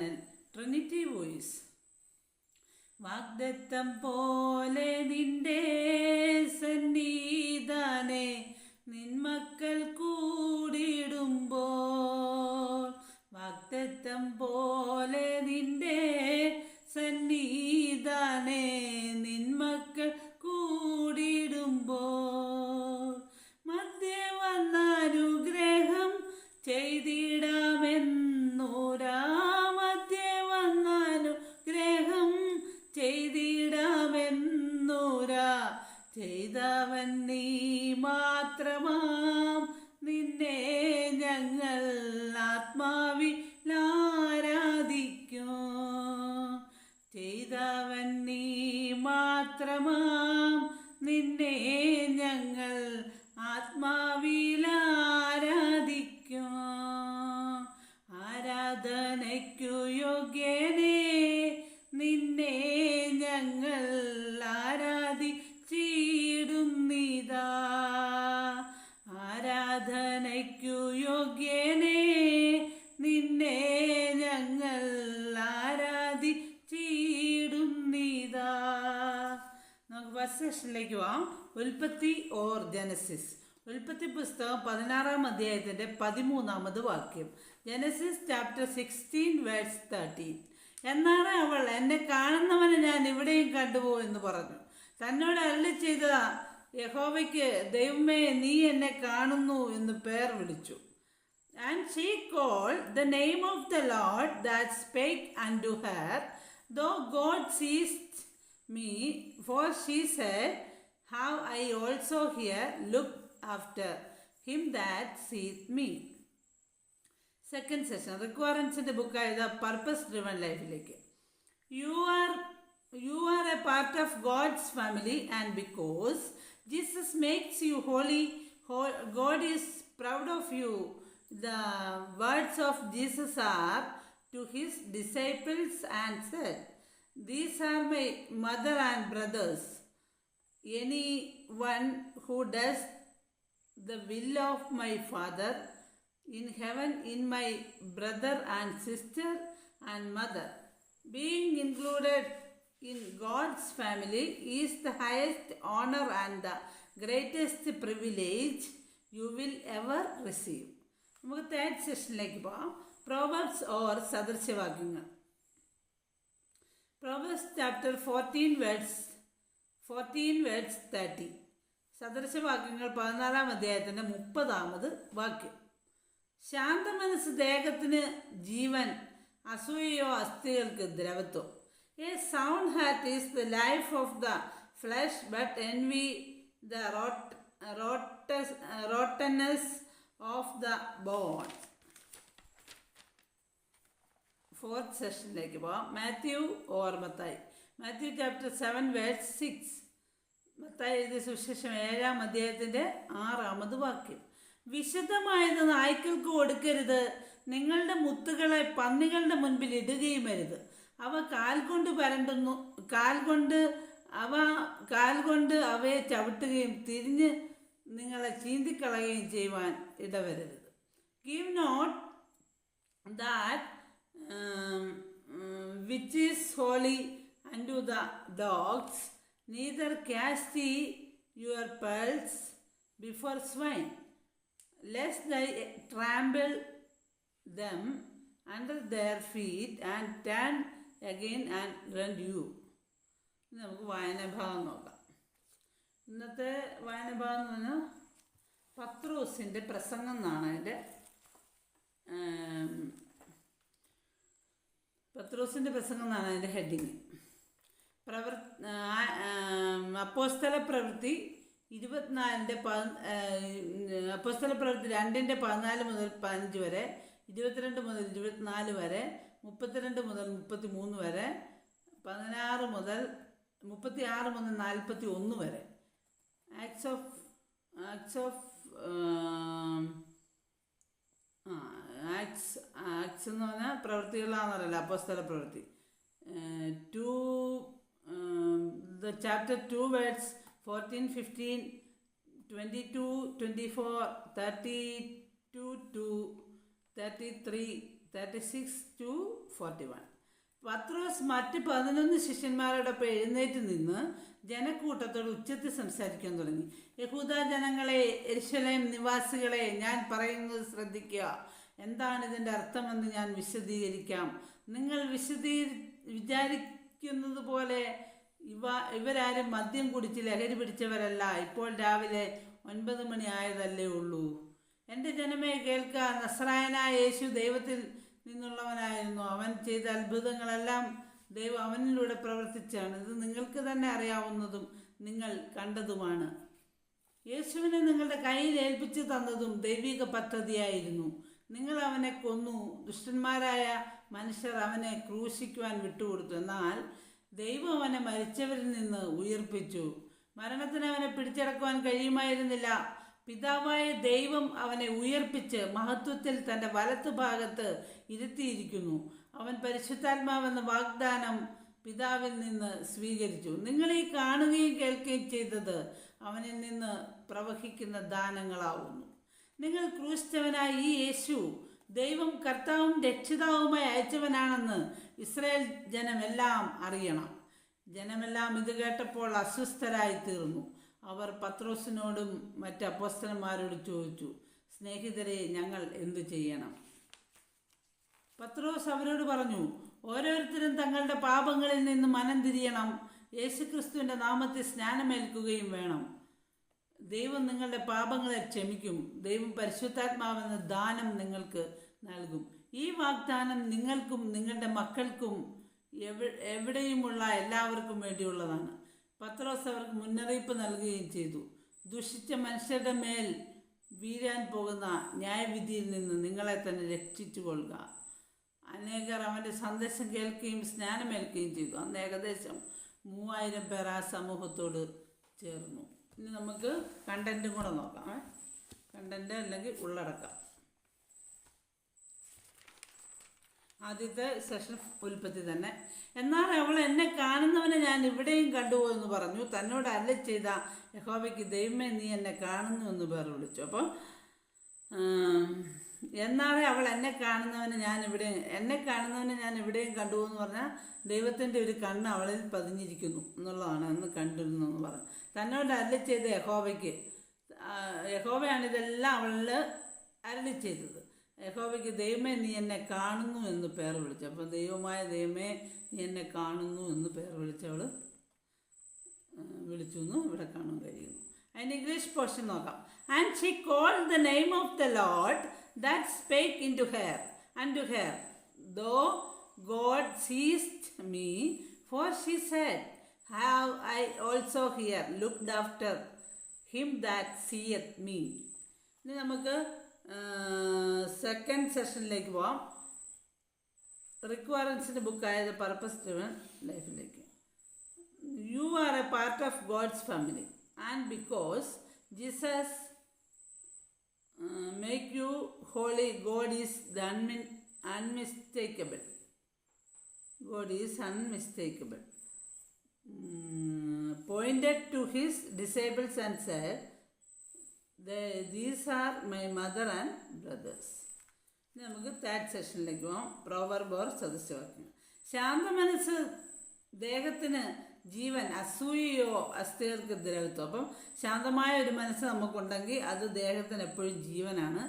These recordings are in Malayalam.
Channel Trinity voice. വാഗ്ദത്തം പോലെ നിന്റെ സന്നിധാനെ നിന്മക്കൾ മാത്രമാം. നിന്നെ ഞങ്ങൾ ആത്മാവിലാരാധിക്കും ആരാധനയ്ക്കു യോഗ്യനേ നിന്നെ ഞങ്ങൾ ആരാധിച്ചിടുന്നിതാ. ആരാധനയ്ക്കു യോഗ്യനേ നിന്നെ ഞങ്ങൾ ഫസ്റ്റ് സെഷനിലേക്ക് പോവാം ഉൽപ്പത്തി ഓർ ജനസിസ്. ഉൽപ്പത്തി പുസ്തകം പതിനാറാം അധ്യായത്തിന്റെ പതിമൂന്നാമത് വാക്യം. Genesis chapter sixteen verse thirteen. എന്നാണ് അവൾ എന്നെ കാണുന്നവനെ ഞാൻ ഇവിടെയും കണ്ടുപോകും എന്ന് പറഞ്ഞു. തന്നോട് അല്ല ചെയ്ത യഹോവയ്ക്ക് ദൈവമേ നീ എന്നെ കാണുന്നു എന്ന് പേർ വിളിച്ചു. And she call the name of the lord that spake and to her thou God sees me, for she said, How I also here look after him that seeth me. Second session റിക്വയറൻസിന്റെ ബുക്കായത് പർപ്പസ് ഡ്രിവൺ ലൈഫിലേക്ക് you are you are a part of God's family and because Jesus makes you holy God is proud of you the words of Jesus are to his disciples and said These are my mother and brothers anyone who does the will of my Father in heaven in my brother and sister and mother. Being included in God's family is the highest honor and the greatest privilege you will ever receive. നമുക്ക് തേർഡ് സെഷനിലേക്ക് പോകാം Proverbs or സദൃശവാക്യങ്ങൾ proverbs chapter fourteen words fourteen words thirty സദൃശവാക്യങ്ങൾ പതിനാലാം അധ്യായത്തിന്റെ മുപ്പതാമത് വാക്യം. ശാന്ത മനസ്സ് ദേഹത്തിന് ജീവൻ അസൂയയോ അസ്ഥികൾക്ക് ദ്രവത്വം. A sound heart is the life of the flesh but envy the rottenness of the bone fourth സെഷനിലേക്ക് പോവാം. Matthew or Mathai. Matthew chapter seven verse six Mathai എഴുതിയ സുവിശേഷം ഏഴാം അധ്യായത്തിന്റെ ആറാമത് വാക്യം. വിശദമായത് നായ്ക്കൾക്ക് കൊടുക്കരുത്. നിങ്ങളുടെ മുത്തുകളെ പന്നികളുടെ മുൻപിൽ ഇടുകയും അരുത്. അവ കാൽ കൊണ്ട് പരണ്ടുന്നു കാൽ കൊണ്ട് അവ കാൽ കൊണ്ട് അവയെ ചവിട്ടുകയും തിരിഞ്ഞ് നിങ്ങളെ ചീന്തിക്കളയുകയും ചെയ്യുവാൻ ഇടവരരുത്. Give not um, which is holy unto the dogs, neither cast ye your pearls before swine, lest they trample them under their feet and turn again and rend you. നമുക്ക് വായനാഭാഗം നോക്കാം ഇന്നത്തെ വായനാഭാഗം എന്ന് പറഞ്ഞാൽ പ്രസംഗം എന്നാണ് അതിന്റെ പത്രോസിന്റെ പ്രസംഗം എന്നാണ് അതിന്റെ ഹെഡിങ്. പ്രവർ അപ്പോസ്തല പ്രവൃത്തി ഇരുപത്തിനാലിന്റെ പ അപ്പോസ്തല പ്രവൃത്തി രണ്ടിന്റെ പതിനാല് മുതൽ പതിനഞ്ച് വരെ ഇരുപത്തിരണ്ട് മുതൽ ഇരുപത്തിനാല് വരെ മുപ്പത്തിരണ്ട് മുതൽ മുപ്പത്തി മൂന്ന് വരെ പതിനാറ് മുതൽ മുപ്പത്തി ആറ് മുതൽ നാൽപ്പത്തി ഒന്ന് വരെ ആക്ട്സ് ഓഫ് ആക്ട്സ് ഓഫ് ആ ആക്ട്സ് ആക്ട്സ് എന്ന് പറഞ്ഞാൽ പ്രവൃത്തികളാണെന്നറിയില്ല അപ്പസ്ഥല പ്രവൃത്തി. To the chapter two words fourteen fifteen twenty two twenty four thirty two two thirty three thirty six two forty one Pathros മറ്റ് പതിനൊന്ന് ശിഷ്യന്മാരോടൊപ്പം എഴുന്നേറ്റ് നിന്ന് ജനക്കൂട്ടത്തോട് ഉച്ചത്തിൽ സംസാരിക്കാൻ തുടങ്ങി. യഹൂദ ജനങ്ങളെ എരിശലയം നിവാസികളെ ഞാൻ പറയുന്നത് ശ്രദ്ധിക്കുക. എന്താണ് ഇതിന്റെ അർത്ഥമെന്ന് ഞാൻ വിശദീകരിക്കാം. നിങ്ങൾ വിശദീ വിചാരിക്കുന്നത് പോലെ ഇവ ഇവരാരും മദ്യം കുടിച്ച് ലഹരി പിടിച്ചവരല്ല. ഇപ്പോൾ രാവിലെ ഒൻപത് മണി ആയതല്ലേ ഉള്ളൂ. എന്റെ ജനമേ കേൾക്കുക നസ്രായനായ യേശു ദൈവത്തിൽ നിന്നുള്ളവനായിരുന്നു. അവൻ ചെയ്ത അത്ഭുതങ്ങളെല്ലാം ദൈവം അവനിലൂടെ പ്രവർത്തിച്ചാണ്. ഇത് നിങ്ങൾക്ക് തന്നെ അറിയാവുന്നതും നിങ്ങൾ കണ്ടതുമാണ്. യേശുവിനെ നിങ്ങളുടെ കയ്യിൽ ഏൽപ്പിച്ചു തന്നതും ദൈവിക പദ്ധതിയായിരുന്നു. നിങ്ങൾ അവനെ കൊന്നു. ദുഷ്ടന്മാരായ മനുഷ്യർ അവനെ ക്രൂശിക്കുവാൻ വിട്ടുകൊടുത്തു. എന്നാൽ ദൈവം അവനെ മരിച്ചവരിൽ നിന്ന് ഉയർപ്പിച്ചു. മരണത്തിന് അവനെ പിടിച്ചടക്കുവാൻ കഴിയുമായിരുന്നില്ല. പിതാവായ ദൈവം അവനെ ഉയർപ്പിച്ച് മഹത്വത്തിൽ തന്റെ വലത്ത് ഭാഗത്ത് ഇരുത്തിയിരിക്കുന്നു. അവൻ പരിശുദ്ധാത്മാവെന്ന വാഗ്ദാനം പിതാവിൽ നിന്ന് സ്വീകരിച്ചു. നിങ്ങൾ ഈ കാണുകയും കേൾക്കുകയും ചെയ്തത് അവനിൽ നിന്ന് പ്രവഹിക്കുന്ന ദാനങ്ങളാവുന്നു. നിങ്ങൾ ക്രൂശിച്ചവനായ ഈ യേശു ദൈവം കർത്താവും രക്ഷിതാവുമായി അയച്ചവനാണെന്ന് ഇസ്രായേൽ ജനമെല്ലാം അറിയണം. ജനമെല്ലാം ഇത് കേട്ടപ്പോൾ അസ്വസ്ഥരായി തീർന്നു. അവർ പത്രോസിനോടും മറ്റ് അപ്പോസ്തലന്മാരോടും ചോദിച്ചു സ്നേഹിതരെ ഞങ്ങൾ എന്തു ചെയ്യണം? പത്രോസ് അവരോട് പറഞ്ഞു ഓരോരുത്തരും തങ്ങളുടെ പാപങ്ങളിൽ നിന്ന് മനം തിരിയണം. യേശുക്രിസ്തുവിന്റെ നാമത്തിൽ സ്നാനമേൽക്കുകയും വേണം. ദൈവം നിങ്ങളുടെ പാപങ്ങളെ ക്ഷമിക്കും. ദൈവം പരിശുദ്ധാത്മാവെന്ന ദാനം നിങ്ങൾക്ക് നൽകും. ഈ വാഗ്ദാനം നിങ്ങൾക്കും നിങ്ങളുടെ മക്കൾക്കും എവിടെയുമുള്ള എല്ലാവർക്കും വേണ്ടിയുള്ളതാണ്. പത്രോസ് അവർക്ക് മുന്നറിയിപ്പ് നൽകുകയും ചെയ്തു. ദുഷിച്ച മനുഷ്യരുടെ മേൽ വീരാൻ പോകുന്ന ന്യായവിധിയിൽ നിന്ന് നിങ്ങളെ തന്നെ രക്ഷിച്ചു കൊള്ളുക അനേകർ അവന്റെ സന്ദേശം കേൾക്കുകയും സ്നാനമേൽക്കുകയും ചെയ്തു. അന്ന് ഏകദേശം മൂവായിരം പേർ ആ സമൂഹത്തോട് ചേർന്നു. ഇനി നമുക്ക് കണ്ടന്റും കൂടെ നോക്കാം. കണ്ടന്റ് അല്ലെങ്കിൽ ഉള്ളടക്കം. ആദ്യത്തെ സെഷൻ ഉൽപ്പത്തി തന്നെ. എന്നാൽ അവൾ എന്നെ കാണുന്നവനെ ഞാൻ ഇവിടെയും കണ്ടുപോയെന്ന് പറഞ്ഞു. തന്നോട് അല്ല ചെയ്ത യഹോബയ്ക്ക് ദൈവമേ നീ എന്നെ കാണുന്നു എന്ന് പേർ വിളിച്ചു. അപ്പോൾ എന്നാളെ അവൾ എന്നെ കാണുന്നവനെ ഞാൻ ഇവിടെ എന്നെ കാണുന്നവനെ ഞാൻ ഇവിടെയും കണ്ടു എന്ന് പറഞ്ഞാൽ ദൈവത്തിന്റെ ഒരു കണ്ണ് അവളിൽ പതിഞ്ഞിരിക്കുന്നു എന്നുള്ളതാണ് അന്ന് കണ്ടിരുന്നു എന്ന് പറഞ്ഞു. തന്നോട് അരളി ചെയ്ത യഹോവയ്ക്ക്. യഹോവയാണ് ഇതെല്ലാം അവളിൽ അരളി ചെയ്തത്. യഹോവയ്ക്ക് ദൈവമേ നീ എന്നെ കാണുന്നു എന്ന് പേർ വിളിച്ചു. അപ്പം ദൈവമായ ദൈവമേ നീ എന്നെ കാണുന്നു എന്ന് പേർ വിളിച്ചവൾ വിളിച്ചു എന്ന് ഇവിടെ കാണാൻ കഴിയുന്നു. അതിന് ഇംഗ്ലീഷ് പോർഷൻ നോക്കാം. And she call the name of the lord that spake in to her and to her thou God sees me for she said have I also here looked after him that seeth me ഇനി നമുക്ക് സെക്കൻഡ് സെഷനിലേക്ക് പോവാം. റിക്വയറൻസിന്റെ ബുക്കായത് പർപ്പസ് ഡ്രിവൺ ലൈഫിലേക്ക് you are a part of God's family, and because Jesus uh, make you holy, God is the unmin- unmistakable. God is unmistakable. Mm, pointed to his disciples and said, "They- These are my mother and brothers. ഇനി നമുക്ക് തേർഡ് സെഷനിലേക്ക് പോകാം പ്രോവർ ബോർ സദസ്യവാക്യം ശാന്ത മനസ്സ് ദേഹത്തിന് ജീവൻ അസൂയയോ അസ്ഥികൾക്ക് ദ്രവത്വം അപ്പം ശാന്തമായ ഒരു മനസ്സ് നമുക്കുണ്ടെങ്കിൽ അത് ദേഹത്തിന് എപ്പോഴും ജീവനാണ്.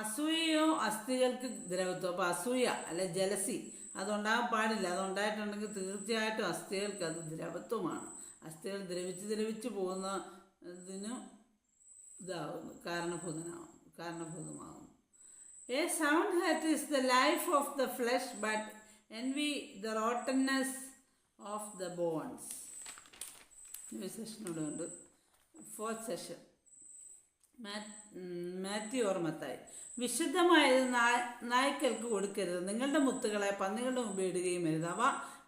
അസൂയയോ അസ്ഥികൾക്ക് ദ്രവത്വം അപ്പോൾ അസൂയ അല്ലെ ജലസി അതുണ്ടാകാൻ പാടില്ല. അതുണ്ടായിട്ടുണ്ടെങ്കിൽ തീർച്ചയായിട്ടും അസ്ഥികൾക്ക് അത് ദ്രവത്വമാണ്. അസ്ഥികൾ ദ്രവിച്ച് ദ്രവിച്ച് പോകുന്നതിന് ഇതാവുന്നു കാരണഭൂതനാവും കാരണഭൂതമാകുന്നു sound sound is the life of the flesh but envy the rottenness of the bones. New session ഉണ്ട്. ഫോർത്ത് സെഷൻ മാത്യു ഓർമ്മത്തായി. വിശുദ്ധമായത് നായ് നായ്ക്കൾക്ക് കൊടുക്കരുത്. നിങ്ങളുടെ മുത്തുകളെ പന്നികളുടെ മുമ്പ് ഇടുകയും അരുത്. അവ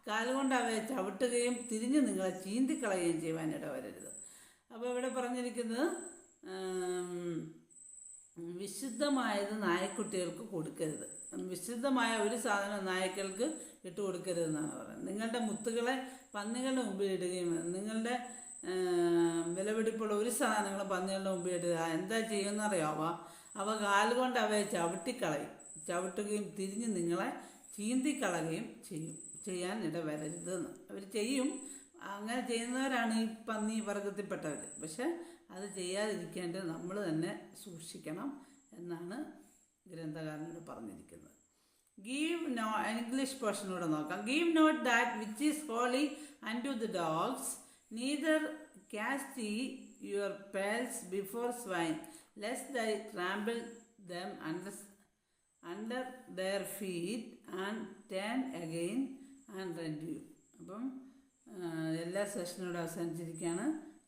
കാലുകൊണ്ട് അവയെ ചവിട്ടുകയും തിരിഞ്ഞ് നിങ്ങളെ ചീന്തിക്കളയുകയും ചെയ്യുവാൻ വരരുത് അപ്പോൾ ഇവിടെ പറഞ്ഞിരിക്കുന്നത് വിശുദ്ധമായത് നായക്കുട്ടികൾക്ക് കൊടുക്കരുത്. വിശുദ്ധമായ ഒരു സാധനം നായ്ക്കൾക്ക് ഇട്ട് കൊടുക്കരുതെന്നാണ് പറയുന്നത്. നിങ്ങളുടെ മുത്തുകളെ പന്നികളുടെ മുമ്പിൽ ഇടുകയും നിങ്ങളുടെ വിലപിടിപ്പുള്ള ഒരു സാധനങ്ങൾ പന്നികളുടെ മുമ്പിൽ ഇടുക. എന്താ ചെയ്യുമെന്നറിയാവ അവ കാലുകൊണ്ട് അവയെ ചവിട്ടിക്കളയും. ചവിട്ടുകയും തിരിഞ്ഞ് നിങ്ങളെ ചീന്തിക്കളയുകയും ചെയ്യും. ചെയ്യാൻ ഇടവരരുതെന്ന്. അവർ ചെയ്യും. അങ്ങനെ ചെയ്യുന്നവരാണ് ഈ പന്നി വർഗത്തിൽപ്പെട്ടവർ പക്ഷെ അത് ചെയ്യാതിരിക്കേണ്ടത് നമ്മൾ തന്നെ സൂക്ഷിക്കണം എന്നാണ് ഗ്രന്ഥകാരനോട് പറഞ്ഞിരിക്കുന്നത്. ഗീവ് നോ ഇംഗ്ലീഷ് പേഴ്സണോട് നോക്കാം. Give not that which is holy and to the dogs neither cast ye your pearls before swine lest they trample them under under their feet and turn again and rend you അപ്പം എല്ലാ സെഷനോടും അവസാനിച്ചിരിക്കുകയാണ്.